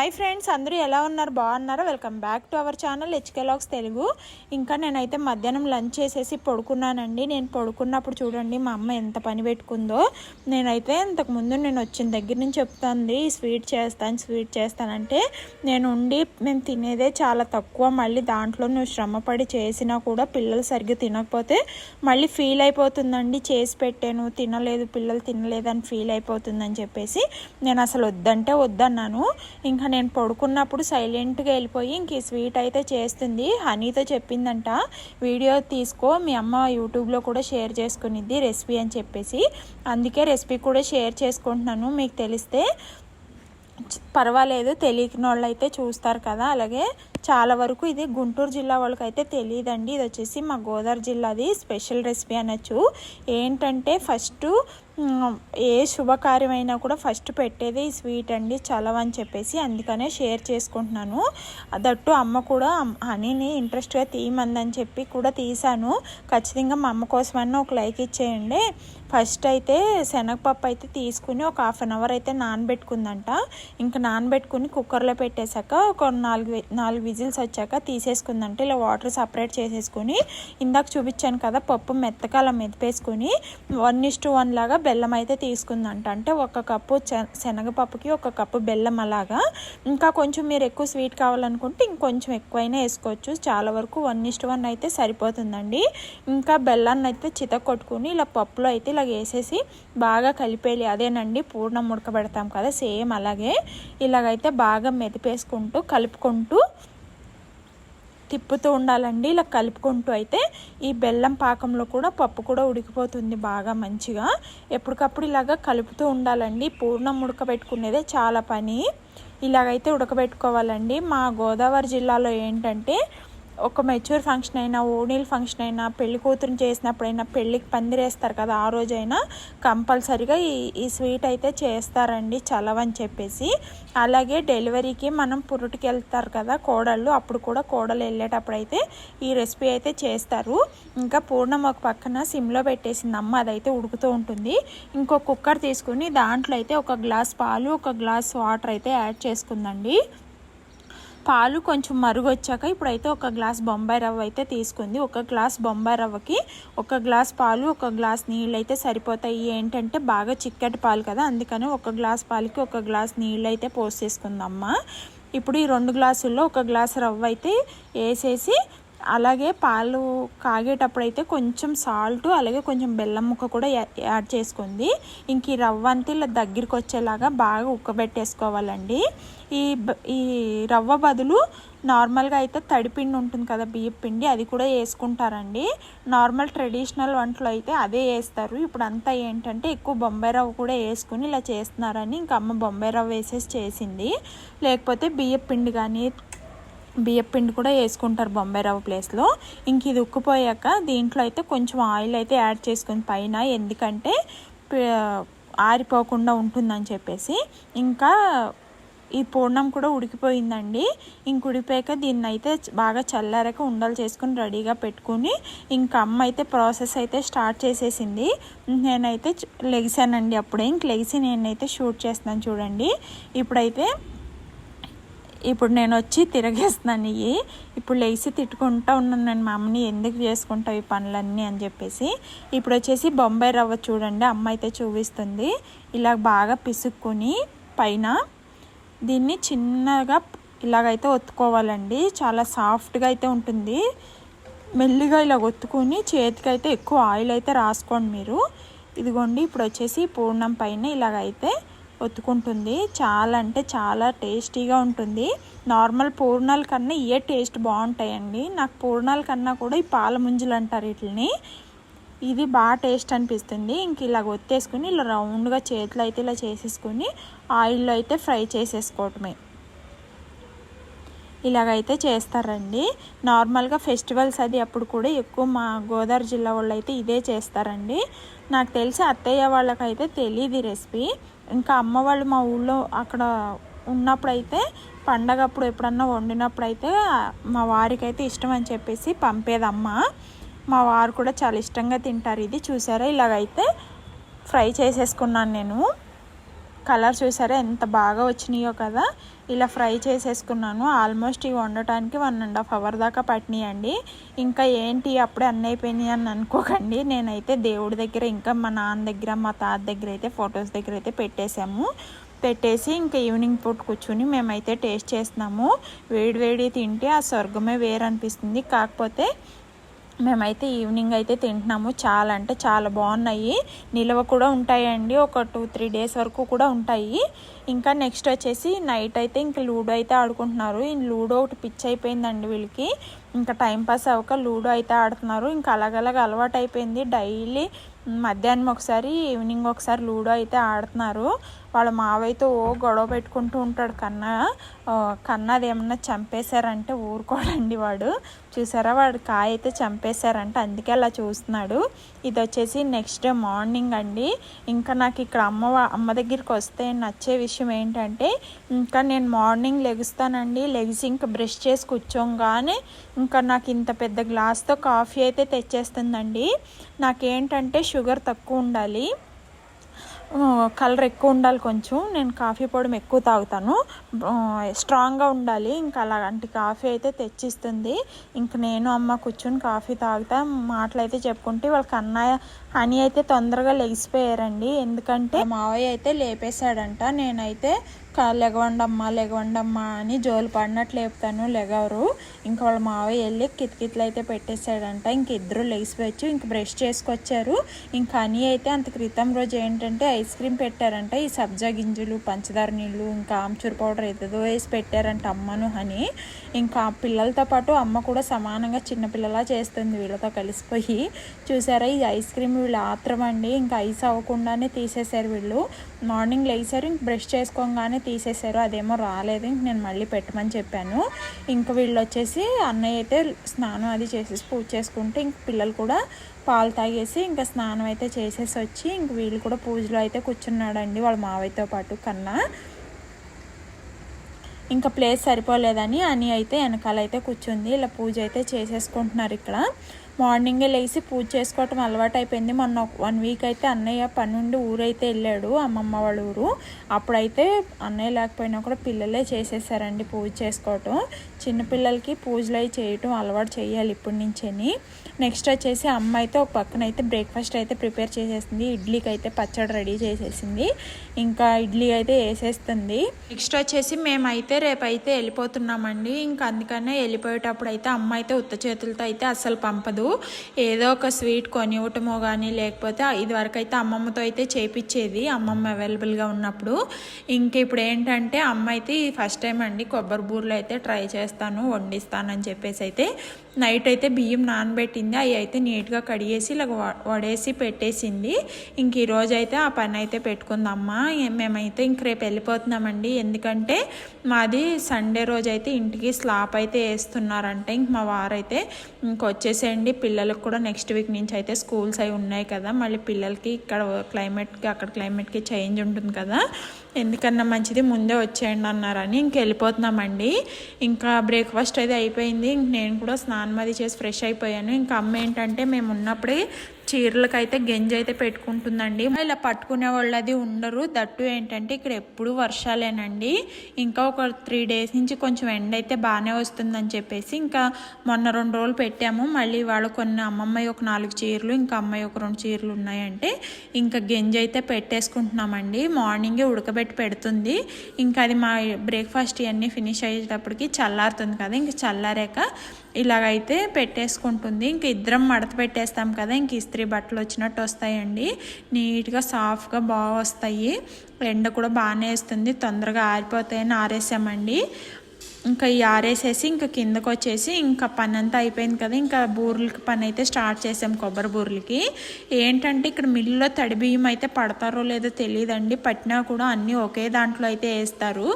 Hi friends అందరూ ఎలా ఉన్నారు? బాగున్నారా? Welcome back to our channel హెచ్కెలాగ్స్ Telugu ఇంకా నేనైతే మధ్యాహ్నం లంచ్ చేసేసి పడుకున్నానండి. నేను పడుకున్నప్పుడు చూడండి మా అమ్మ ఎంత పని పెట్టుకుందో. నేనైతే ఇంతకు ముందు నేను వచ్చిన దగ్గర నుంచి చెప్తాను స్వీట్ చేస్తాను స్వీట్ చేస్తానంటే నేను ఉండి మేము తినేదే చాలా తక్కువ. మళ్ళీ దాంట్లో నువ్వు శ్రమపడి చేసినా కూడా పిల్లలు సరిగ్గా తినకపోతే మళ్ళీ ఫీల్ అయిపోతుందండి. చేసి పెట్టాను తినలేదు పిల్లలు తినలేదని ఫీల్ అయిపోతుందని చెప్పేసి నేను అసలు వద్దంటే వద్దన్నాను. ఇంకా నేను పడుకున్నప్పుడు సైలెంట్గా వెళ్ళిపోయి ఇంక ఈ స్వీట్ అయితే చేస్తుంది. హనీతో చెప్పిందంట వీడియో తీసుకో మీ అమ్మ యూట్యూబ్లో కూడా షేర్ చేసుకునిద్ది రెసిపీ అని చెప్పేసి. అందుకే రెసిపీ కూడా షేర్ చేసుకుంటున్నాను మీకు తెలిస్తే. పర్వాలేదు తెలియని వాళ్ళు అయితే చూస్తారు కదా అలాగే చాలా వరకు ఇది గుంటూరు జిల్లా వాళ్ళకి అయితే తెలియదండి. ఇది వచ్చేసి మా గోదావరి జిల్లాది స్పెషల్ రెసిపీ అనొచ్చు. ఏంటంటే ఫస్ట్ ఏ శుభకార్యమైనా కూడా ఫస్ట్ పెట్టేది ఈ స్వీట్ అండి చలవని చెప్పేసి అందుకనే షేర్ చేసుకుంటున్నాను. దట్టు అమ్మ కూడా హనీని ఇంట్రెస్ట్గా తీయమందని చెప్పి కూడా తీసాను ఖచ్చితంగా మా అమ్మ కోసమన్నా ఒక లైక్ ఇచ్చేయండి. ఫస్ట్ అయితే శనగపప్పు అయితే తీసుకుని ఒక హాఫ్ అన్ అవర్ అయితే నానబెట్టుకుందంట. ఇంకా నానబెట్టుకుని కుక్కర్లో పెట్టేశాక ఒక నాలుగు నాలుగు విజిల్స్ వచ్చాక తీసేసుకుందంటే ఇలా వాటర్ సపరేట్ చేసేసుకుని ఇందాక చూపించాను కదా పప్పు మెత్తగా అలా మెదిపేసుకుని వన్ ఇస్ టు వన్ లాగా బెల్లం అయితే తీసుకుందంట. అంటే ఒక కప్పు శనగపప్పుకి ఒక కప్పు బెల్లం అలాగా. ఇంకా కొంచెం మీరు ఎక్కువ స్వీట్ కావాలనుకుంటే ఇంకొంచెం ఎక్కువైనా వేసుకోవచ్చు. చాలా వరకు వన్ ఇస్ టు వన్ అయితే సరిపోతుందండి. ఇంకా బెల్లాన్ని అయితే చిత కొట్టుకుని ఇలా పప్పులో అయితే ఇలా వేసేసి బాగా కలిపేయాలి. అదేనండి పూర్ణం ఉడకబెడతాం కదా సేమ్ అలాగే. ఇలాగైతే బాగా మెదిపేసుకుంటూ కలుపుకుంటూ తిప్పుతూ ఉండాలండి. ఇలా కలుపుకుంటూ అయితే ఈ బెల్లం పాకంలో కూడా పప్పు కూడా ఉడికిపోతుంది బాగా మంచిగా. ఎప్పటికప్పుడు ఇలాగా కలుపుతూ ఉండాలండి. పూర్ణం ఉడకబెట్టుకునేదే చాలా పని. ఇలాగైతే ఉడకబెట్టుకోవాలండి. మా గోదావరి జిల్లాలో ఏంటంటే ఒక మెచ్యూర్ ఫంక్షన్ అయినా ఓనీల్ ఫంక్షన్ అయినా పెళ్ళి కూతురు చేసినప్పుడైనా పెళ్ళికి పందిరేస్తారు కదా ఆ రోజైనా కంపల్సరిగా ఈ ఈ స్వీట్ అయితే చేస్తారండి చలవని చెప్పేసి. అలాగే డెలివరీకి మనం పురుటికి వెళ్తారు కదా కోడళ్ళు అప్పుడు కూడా కోడలు వెళ్ళేటప్పుడు అయితే ఈ రెసిపీ అయితే చేస్తారు. ఇంకా పూర్ణం ఒక పక్కన సిమ్లో పెట్టేసింది అమ్మ అదైతే ఉడుకుతూ ఉంటుంది. ఇంకో కుక్కర్ తీసుకుని దాంట్లో అయితే ఒక గ్లాస్ పాలు ఒక గ్లాస్ వాటర్ అయితే యాడ్ చేసుకుందండి. పాలు కొంచెం మరుగు వచ్చాక ఇప్పుడైతే ఒక గ్లాస్ బొంబాయి రవ్వ అయితే తీసుకుంది. ఒక గ్లాస్ బొంబాయి రవ్వకి ఒక గ్లాస్ పాలు ఒక గ్లాస్ నీళ్ళు అయితే సరిపోతాయి. ఏంటంటే బాగా చిక్కటి పాలు కదా అందుకని ఒక గ్లాస్ పాలకి ఒక గ్లాస్ నీళ్ళు అయితే పోసేసుకుందమ్మ. ఇప్పుడు ఈ రెండు గ్లాసుల్లో ఒక గ్లాస్ రవ్వ అయితే వేసేసి అలాగే పాలు కాగేటప్పుడైతే అయితే కొంచెం సాల్ట్ అలాగే కొంచెం బెల్లం ముక్క కూడా యాడ్ చేసుకుంది. ఇంక ఈ రవ్వ అంతా ఇలా దగ్గరికి వచ్చేలాగా బాగా ఉక్కబెట్టేసుకోవాలండి. ఈ ఈ రవ్వ బదులు నార్మల్గా అయితే తడిపిండి ఉంటుంది కదా బియ్యం పిండి అది కూడా వేసుకుంటారండి. నార్మల్ ట్రెడిషనల్ వంటలు అయితే అదే వేస్తారు. ఇప్పుడు అంతా ఏంటంటే ఎక్కువ బొంబాయి రవ్వ కూడా వేసుకుని ఇలా చేస్తున్నారని ఇంకా అమ్మ బొంబాయి రవ్వ వేసేసి చేసింది. లేకపోతే బియ్యం పిండి కానీ బియ్యం పిండి కూడా వేసుకుంటారు బొంబాయి రవ్వ ప్లేస్లో. ఇంక ఇది ఉక్కిపోయాక దీంట్లో అయితే కొంచెం ఆయిల్ అయితే యాడ్ చేసుకుని పైన ఎందుకంటే ఆరిపోకుండా ఉంటుందని చెప్పేసి. ఇంకా ఈ పూర్ణం కూడా ఉడికిపోయిందండి. ఇంక ఉడిపోయాక దీన్ని అయితే బాగా చల్లారక ఉండలు చేసుకుని రెడీగా పెట్టుకుని ఇంకా అమ్మ అయితే ప్రాసెస్ అయితే స్టార్ట్ చేసేసింది. నేనైతే లెగిసానండి అప్పుడే. ఇంక లెగిసి నేనైతే షూట్ చేస్తున్నాను చూడండి. ఇప్పుడైతే ఇప్పుడు నేను వచ్చి తిరగేస్తున్నాను ఇవి ఇప్పుడు లేచి తిట్టుకుంటా ఉన్నాను నేను మా అమ్మని ఎందుకు చేసుకుంటావు ఈ పనులన్నీ అని చెప్పేసి. ఇప్పుడు వచ్చేసి బొంబాయి రవ్వ చూడండి అమ్మ అయితే చూపిస్తుంది. ఇలా బాగా పిసుక్కుని పైన దీన్ని చిన్నగా ఇలాగైతే ఒత్తుకోవాలండి. చాలా సాఫ్ట్గా అయితే ఉంటుంది. మెల్లిగా ఇలా ఒత్తుకొని చేతికైతే ఎక్కువ ఆయిల్ అయితే రాసుకోండి మీరు. ఇదిగోండి ఇప్పుడు వచ్చేసి పూర్ణం పైన ఇలాగైతే ఒత్తుకుంటుంది. చాలా అంటే చాలా టేస్టీగా ఉంటుంది. నార్మల్ పూర్ణాల కన్నా ఇవే టేస్ట్ బాగుంటాయండి. నాకు పూర్ణాల కన్నా కూడా ఈ పాల ముంజులు అంటారు వీటిని ఇది బాగా టేస్ట్ అనిపిస్తుంది. ఇంక ఇలా ఒత్తేసుకుని ఇలా రౌండ్గా చేతిలో అయితే ఇలా చేసేసుకుని ఆయిల్లో అయితే ఫ్రై చేసేసుకోవటమే. ఇలాగైతే చేస్తారండి. నార్మల్గా ఫెస్టివల్స్ అది అప్పుడు కూడా ఎక్కువ మా గోదావరి జిల్లా వాళ్ళు అయితే ఇదే చేస్తారండి. నాకు తెలిసి అత్తయ్య వాళ్ళకైతే తెలియదు రెసిపీ. ఇంకా అమ్మ వాళ్ళు మా ఊళ్ళో అక్కడ ఉన్నప్పుడైతే పండగప్పుడు ఎప్పుడన్నా వండినప్పుడైతే మా వారికి అయితే ఇష్టం అని చెప్పేసి పంపేదమ్మ. మా వారు కూడా చాలా ఇష్టంగా తింటారు ఇది. చూసారా? ఇలాగైతే ఫ్రై చేసేసుకున్నాను నేను. కలర్స్ చూసారా? ఎంత బాగా వచ్చినాయో కదా. ఇలా ఫ్రై చేసేసుకున్నాను. ఆల్మోస్ట్ ఇవి వండటానికి వన్ అండ్ హాఫ్ అవర్ దాకా పట్టినాయండి. ఇంకా ఏంటి? అప్పుడే అన్నీ అయిపోయినాయి అని అనుకోకండి. నేనైతే దేవుడి దగ్గర ఇంకా మా నాన్న దగ్గర మా తాత దగ్గర అయితే ఫొటోస్ దగ్గర అయితే పెట్టేశాము. పెట్టేసి ఇంకా ఈవినింగ్ పూట కూర్చుని మేమైతే టేస్ట్ చేస్తున్నాము. వేడి వేడి తింటే ఆ స్వర్గమే వేరు అనిపిస్తుంది కాకపోతే మేమైతే ఈవినింగ్ అయితే తింటున్నాము. చాలా అంటే చాలా బాగున్నాయి. నిల్వ కూడా ఉంటాయండి. ఒక టూ త్రీ డేస్ వరకు కూడా ఉంటాయి. ఇంకా నెక్స్ట్ వచ్చేసి నైట్ అయితే ఇంకా లూడో అయితే ఆడుకుంటున్నారు. ఈ లూడో ఒకటి పిచ్ అయిపోయిందండి వీళ్ళకి. ఇంకా టైం పాస్ అవ్వక లూడో అయితే ఆడుతున్నారు. ఇంకా అలాగలాగ అలవాటు అయిపోయింది. డైలీ మధ్యాహ్నం ఒకసారి ఈవినింగ్ ఒకసారి లూడో అయితే ఆడుతున్నారు. వాళ్ళ మావైతే ఓ గొడవ పెట్టుకుంటూ ఉంటాడు కన్నా. కన్నా అది ఏమన్నా చంపేశారంటే ఊరుకోడండి వాడు. చూసారా? వాడు కాయ అయితే చంపేశారంటే. అందుకే అలా చూస్తున్నాడు. ఇది వచ్చేసి నెక్స్ట్ డే మార్నింగ్ అండి. ఇంకా నాకు ఇక్కడ అమ్మ అమ్మ దగ్గరికి వస్తే నచ్చే విషయం ఏంటంటే ఇంకా నేను మార్నింగ్ లెగుస్తానండి. లెగిసి ఇంకా బ్రష్ చేసి కూర్చోగానే ఇంకా నాకు ఇంత పెద్ద గ్లాస్తో కాఫీ అయితే తెచ్చేస్తుందండి. నాకేంటంటే షుగర్ తక్కువ ఉండాలి. కలర్ ఎక్కువ ఉండాలి కొంచెం. నేను కాఫీ పొడి ఎక్కువ తాగుతాను. స్ట్రాంగ్గా ఉండాలి. ఇంకా అలాంటి కాఫీ అయితే తెచ్చిస్తుంది. ఇంక నేను అమ్మ కూర్చొని కాఫీ తాగుతా. మాటలు అయితే చెప్పుకుంటే వాళ్ళకి అన్నయ్య హనీ అయితే తొందరగా లెగిసిపోయారండి. ఎందుకంటే మావయ్య అయితే లేపేశాడంట. నేనైతే లెగవండమ్మా లెగవండమ్మా అని జోలు పడినట్లు లేపుతాను లెగవరు. ఇంకా వాళ్ళ మావయ్య వెళ్ళి కితకితలు అయితే పెట్టేశాడంట. ఇంక ఇద్దరు లేచిపోవచ్చు ఇంక బ్రష్ చేసుకొచ్చారు. ఇంకా అని అయితే అంత క్రితం రోజు ఏంటంటే ఐస్ క్రీమ్ పెట్టారంట. ఈ సబ్జా గింజలు పంచదార నీళ్ళు ఇంకా ఆమ్చూర్ పౌడర్ ఏదేదో వేసి పెట్టారంట అమ్మను అని ఇంకా పిల్లలతో పాటు అమ్మ కూడా సమానంగా చిన్నపిల్లలా చేస్తుంది వీళ్ళతో కలిసిపోయి. చూసారా ఈ ఐస్ క్రీమ్ వీళ్ళు ఆత్రం అండి. ఇంకా ఐస్ అవ్వకుండానే తీసేశారు వీళ్ళు. మార్నింగ్ లేచారు ఇంక బ్రష్ చేసుకోగానే తీసేశారు. అదేమో రాలేదు ఇంక నేను మళ్ళీ పెట్టమని చెప్పాను. ఇంక వీళ్ళు వచ్చేసి అన్నయ్య అయితే స్నానం అది చేసేసి పూజ చేసుకుంటే ఇంక పిల్లలు కూడా పాలు తాగేసి ఇంకా స్నానం అయితే చేసేసి వచ్చి ఇంక వీళ్ళు కూడా పూజలో అయితే కూర్చున్నాడండి వాళ్ళ మావయ్యతో పాటు కన్నా. ఇంకా ప్లేస్ సరిపోలేదని అని అయితే వెనకాల అయితే కూర్చుంది. ఇలా పూజ అయితే చేసేసుకుంటున్నారు ఇక్కడ. మార్నింగే లేచి పూజ చేసుకోవటం అలవాటు అయిపోయింది మొన్న వన్ వీక్ అయితే అన్నయ్య పని నుండి ఊరైతే వెళ్ళాడు అమ్మమ్మ వాళ్ళ ఊరు. అప్పుడైతే అన్నయ్య లేకపోయినా కూడా పిల్లలే చేసేసారండి పూజ చేసుకోవటం. చిన్నపిల్లలకి పూజలు అవి చేయటం అలవాటు చేయాలి ఇప్పటి నుంచని. నెక్స్ట్ వచ్చేసి అమ్మ అయితే ఒక పక్కన అయితే బ్రేక్ఫాస్ట్ అయితే ప్రిపేర్ చేసేసింది. ఇడ్లీకి అయితే పచ్చడి రెడీ చేసేసింది. ఇంకా ఇడ్లీ అయితే వేసేస్తుంది. నెక్స్ట్ వచ్చేసి మేమైతే రేపైతే వెళ్ళిపోతున్నామండి. ఇంకా అందుకనే వెళ్ళిపోయేటప్పుడు అయితే అమ్మ అయితే ఉత్త చేతులతో అయితే అస్సలు పంపదు. ఏదో ఒక స్వీట్ కొనివ్వటమో కానీ లేకపోతే ఇదివరకు అయితే అమ్మమ్మతో అయితే చేపించేది అమ్మమ్మ అవైలబుల్గా ఉన్నప్పుడు. ఇంక ఇప్పుడు ఏంటంటే అమ్మ అయితే ఫస్ట్ టైం అండి కొబ్బరి బూరలు అయితే ట్రై చేస్తాను వండిస్తానని చెప్పేసి అయితే నైట్ అయితే బియ్యం నానబెట్టింది. అవి అయితే నీట్గా కడిగేసి ఇలా వడేసి పెట్టేసింది. ఇంక ఈరోజు అయితే ఆ పని అయితే పెట్టుకుందమ్మా. మేమైతే ఇంక రేపు వెళ్ళిపోతున్నామండి. ఎందుకంటే మాది సండే రోజు అయితే ఇంటికి స్లాప్ అయితే వేస్తున్నారంటే. ఇంక మా వారైతే ఇంకొచ్చేసేయండి పిల్లలకు కూడా నెక్స్ట్ వీక్ నుంచి అయితే స్కూల్స్ అవి ఉన్నాయి కదా. మళ్ళీ పిల్లలకి ఇక్కడ క్లైమేట్కి అక్కడ క్లైమేట్కి చేంజ్ ఉంటుంది కదా. ఎందుకన్నా మంచిది ముందే వచ్చేయండి అన్నారని ఇంక వెళ్ళిపోతున్నామండి. ఇంకా బ్రేక్ఫాస్ట్ అయితే అయిపోయింది. ఇంక నేను కూడా స్నానం అది చేసి ఫ్రెష్ అయిపోయాను. ఇంకా అమ్మ ఏంటంటే మేము ఉన్నప్పుడే చీరలకైతే గెంజి అయితే పెట్టుకుంటుందండి. ఇలా పట్టుకునే వాళ్ళు అది ఉండరు. దట్టు ఏంటంటే ఇక్కడ ఎప్పుడు వర్షాలేనండి. ఇంకా ఒక త్రీ డేస్ నుంచి కొంచెం ఎండ అయితే బాగానే వస్తుందని చెప్పేసి ఇంకా మొన్న రెండు రోజులు పెట్టాము. మళ్ళీ వాళ్ళు కొన్ని అమ్మమ్మాయి ఒక నాలుగు చీరలు ఇంకా అమ్మాయి ఒక రెండు చీరలు ఉన్నాయంటే ఇంకా గెంజి అయితే పెట్టేసుకుంటున్నామండి. మార్నింగే ఉడకబెట్టి పెడుతుంది. ఇంకా అది మా బ్రేక్ఫాస్ట్ ఇవన్నీ ఫినిష్ అయ్యేటప్పటికి చల్లారుతుంది కదా ఇంకా చల్లారాక ఇలాగైతే పెట్టేసుకుంటుంది. ఇంక ఇద్దరం మడత పెట్టేస్తాం కదా ఇంక ఇస్త్రీ బట్టలు వచ్చినట్టు వస్తాయండి. నీట్గా సాఫ్ట్గా బాగా వస్తాయి. ఎండ కూడా బాగానే వేస్తుంది. తొందరగా ఆరిపోతాయని ఆరేసామండి. ఇంకా ఈ ఆరేసేసి ఇంకా కిందకు వచ్చేసి ఇంకా పని అంతా అయిపోయింది కదా. ఇంకా బూర్లకి పని అయితే స్టార్ట్ చేసాం కొబ్బరి బూర్లకి. ఏంటంటే ఇక్కడ మిల్లులో తడి బియ్యం అయితే పడతారో లేదో తెలియదండి. పట్టినా కూడా అన్నీ ఒకే దాంట్లో అయితే వేస్తారు.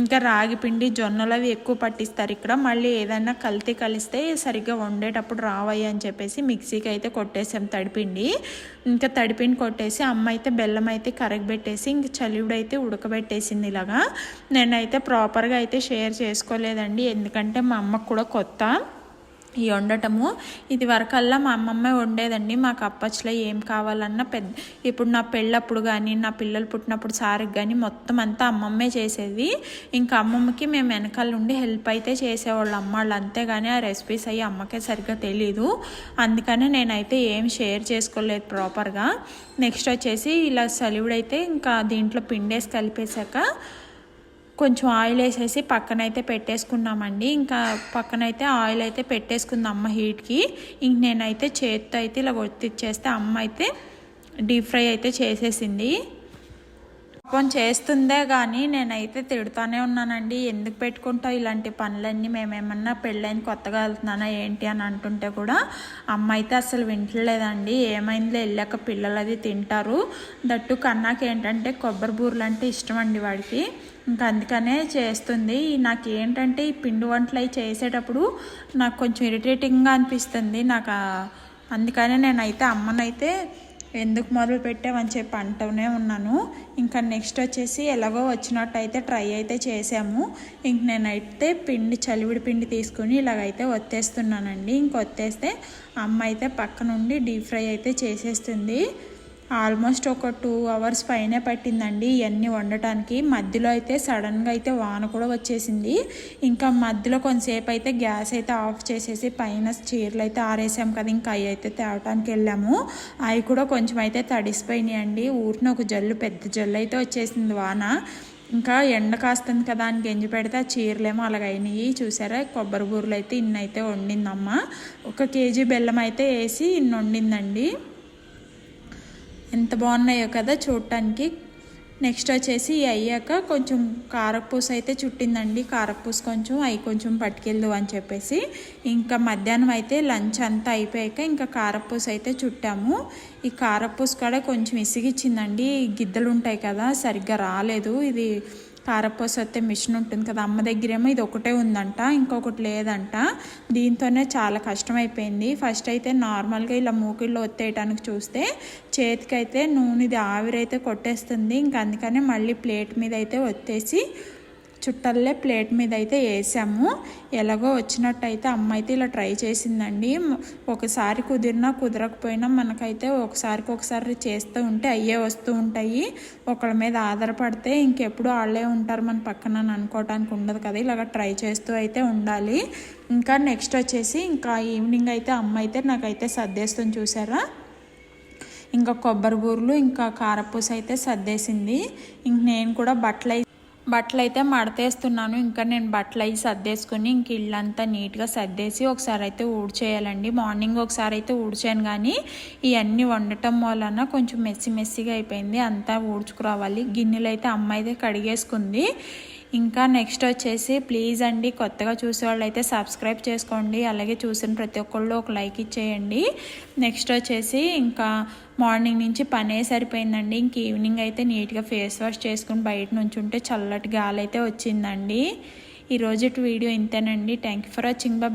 ఇంకా రాగి పిండి జొన్నలు అవి ఎక్కువ పట్టిస్తారు ఇక్కడ. మళ్ళీ ఏదైనా కల్తీ కలిస్తే సరిగ్గా వండేటప్పుడు రావయ్యి అని చెప్పేసి మిక్సీకి అయితే కొట్టేసాం తడిపిండి ఇంకా తడిపిండి కొట్టేసి అమ్మ అయితే బెల్లం అయితే కరగబెట్టేసి ఇంక చలివిడైతే ఉడకబెట్టేసింది ఇలాగా. నేనైతే ప్రాపర్గా అయితే షేర్ చేసుకోలేదండి. ఎందుకంటే మా అమ్మకు కూడా కొత్త ఈ వండటము. ఇది వరకల్లా మా అమ్మమ్మ వండేదండి. మాకు అప్పచ్చులో ఏం కావాలన్నా పెద్ద ఇప్పుడు నా పెళ్ళప్పుడు కానీ నా పిల్లలు పుట్టినప్పుడు సారికి కానీ మొత్తం అంతా అమ్మమ్మే చేసేది. ఇంకా అమ్మమ్మకి మేము వెనకాల నుండి హెల్ప్ అయితే చేసేవాళ్ళు. అమ్మాళ్ళు అంతేగాని ఆ రెసిపీస్ అయ్యి అమ్మకే సరిగ్గా తెలీదు. అందుకనే నేనైతే ఏం షేర్ చేసుకోలేదు ప్రాపర్గా. నెక్స్ట్ వచ్చేసి ఇలా సలివుడైతే ఇంకా దీంట్లో పిండేసి కలిపేశాక కొంచెం ఆయిల్ వేసేసి పక్కనైతే పెట్టేసుకున్నామండి. ఇంకా పక్కనైతే ఆయిల్ అయితే పెట్టేసుకుంది అమ్మ హీట్కి. ఇంక నేనైతే చేత్తో అయితే ఇలా ఒత్తిచ్చేస్తే అమ్మ అయితే డీప్ ఫ్రై అయితే చేసేసింది. పాపం చేస్తుందే కానీ నేనైతే తిడుతూనే ఉన్నానండి. ఎందుకు పెట్టుకుంటావు ఇలాంటి పనులన్నీ? మేమేమన్నా పెళ్ళైన కొత్తగా వెళ్తున్నానా ఏంటి అని అంటుంటే కూడా అమ్మ అయితే అసలు వింటలేదండి. ఏమైందో వెళ్ళాక పిల్లలు అది తింటారు. దట్టు కన్నాకి ఏంటంటే కొబ్బరి బూరెలు అంటే ఇష్టం అండి వాడికి. ఇంకా అందుకనే చేస్తుంది. నాకు ఏంటంటే ఈ పిండి వంటలు అవి చేసేటప్పుడు నాకు కొంచెం ఇరిటేటింగ్గా అనిపిస్తుంది. నాకు అందుకనే నేనైతే అమ్మనైతే ఎందుకు మొదలు పెట్టామని చెప్పి అంటూనే ఉన్నాను. ఇంకా నెక్స్ట్ వచ్చేసి ఎలాగో వచ్చినట్టయితే ట్రై అయితే చేసాము. ఇంక నేనైతే పిండి చలివిడి పిండి తీసుకుని ఇలాగైతే ఒత్తేస్తున్నానండి. ఇంక ఒత్తేస్తే అమ్మ అయితే పక్క నుండి డీప్ ఫ్రై అయితే చేసేస్తుంది. ఆల్మోస్ట్ ఒక టూ అవర్స్ పైనే పట్టిందండి ఇవన్నీ వండటానికి. మధ్యలో అయితే సడన్గా అయితే వాన కూడా వచ్చేసింది. ఇంకా మధ్యలో కొంతసేపు అయితే గ్యాస్ అయితే ఆఫ్ చేసేసి పైన చీరలు అయితే ఆరేసాం కదా ఇంకా అవి అయితే తేవటానికి వెళ్ళాము. అవి కూడా కొంచెం అయితే తడిసిపోయినాయి అండి ఊరిన ఒక జల్లు పెద్ద జల్లు అయితే వచ్చేసింది వాన. ఇంకా ఎండ కాస్తుంది కదా అని గెంజి పెడితే ఆ చీరలేమో అలాగైనాయి. చూసారా? కొబ్బరి బూరలు అయితే ఇన్నైతే వండిందమ్మ. ఒక కేజీ బెల్లం అయితే వేసి ఇన్ని వండిందండి ఎంత బాగున్నాయో కదా చూడటానికి. నెక్స్ట్ వచ్చేసి అయ్యాక కొంచెం కారపూస అయితే చుట్టిందండి. కారపూస కొంచెం అవి కొంచెం పట్టుకెళ్ళు అని చెప్పేసి. ఇంకా మధ్యాహ్నం అయితే లంచ్ అంతా అయిపోయాక ఇంకా కారపూస అయితే చుట్టాము. ఈ కారపూస కూడా కొంచెం ఇసిగిచ్చిందండి. గిద్దలు ఉంటాయి కదా సరిగ్గా రాలేదు. ఇది కారపోసొత్తే వస్తే మిషన్ ఉంటుంది కదా అమ్మ దగ్గరేమో ఇది ఒకటే ఉందంట ఇంకొకటి లేదంట. దీంతోనే చాలా కష్టమైపోయింది. ఫస్ట్ అయితే నార్మల్గా ఇలా మూకిళ్ళు ఒత్తేయటానికి చూస్తే చేతికైతే నూనెది ఆవిరైతే కొట్టేస్తుంది. ఇంక అందుకనే మళ్ళీ ప్లేట్ మీద అయితే ఒత్తేసి చుట్టల్లే ప్లేట్ మీద అయితే వేసాము ఎలాగో వచ్చినట్టయితే అమ్మ అయితే ఇలా ట్రై చేసిందండి. ఒకసారి కుదిరినా కుదరకపోయినా మనకైతే ఒకసారికి ఒకసారి చేస్తూ ఉంటే అయ్యే వస్తూ ఉంటాయి. ఒకళ్ళ మీద ఆధారపడితే ఇంకెప్పుడు వాళ్ళే ఉంటారు మన పక్కన అని అనుకోవడానికి ఉండదు కదా. ఇలాగ ట్రై చేస్తూ అయితే ఉండాలి. ఇంకా నెక్స్ట్ వచ్చేసి ఇంకా ఈవినింగ్ అయితే అమ్మ అయితే నాకైతే సర్దేస్తుంది చూసారా? ఇంకా కొబ్బరి బూరలు ఇంకా కారపూస అయితే సర్దేసింది. ఇంక నేను కూడా బట్టలు బట్టలు అయితే మడతేస్తున్నాను. ఇంకా నేను బట్టలు అవి సర్దేసుకుని ఇంక ఇళ్ళంతా నీట్గా సర్దేసి ఒకసారి అయితే ఊడ్చేయాలండి. మార్నింగ్ ఒకసారి అయితే ఊడ్చాను కానీ ఇవన్నీ వండటం వలన కొంచెం మెస్సి మెస్సిగా అయిపోయింది. అంతా ఊడ్చుకురావాలి. గిన్నెలు అయితే అమ్మ అయితే కడిగేసుకుంది. ఇంకా నెక్స్ట్ వచ్చేసి ప్లీజ్ అండి కొత్తగా చూసే వాళ్ళు అయితే సబ్స్క్రైబ్ చేసుకోండి. అలాగే చూసిన ప్రతి ఒక్కళ్ళు ఒక లైక్ ఇచ్చేయండి. నెక్స్ట్ వచ్చేసి ఇంకా మార్నింగ్ నుంచి పనే సరిపోయిందండి. ఇంక ఈవినింగ్ అయితే నీట్గా ఫేస్ వాష్ చేసుకుని బయట నుంచి ఉంటే చల్లటి గాలి అయితే వచ్చిందండి. ఈరోజు వీడియో ఇంతేనండి. Thank you for watching bye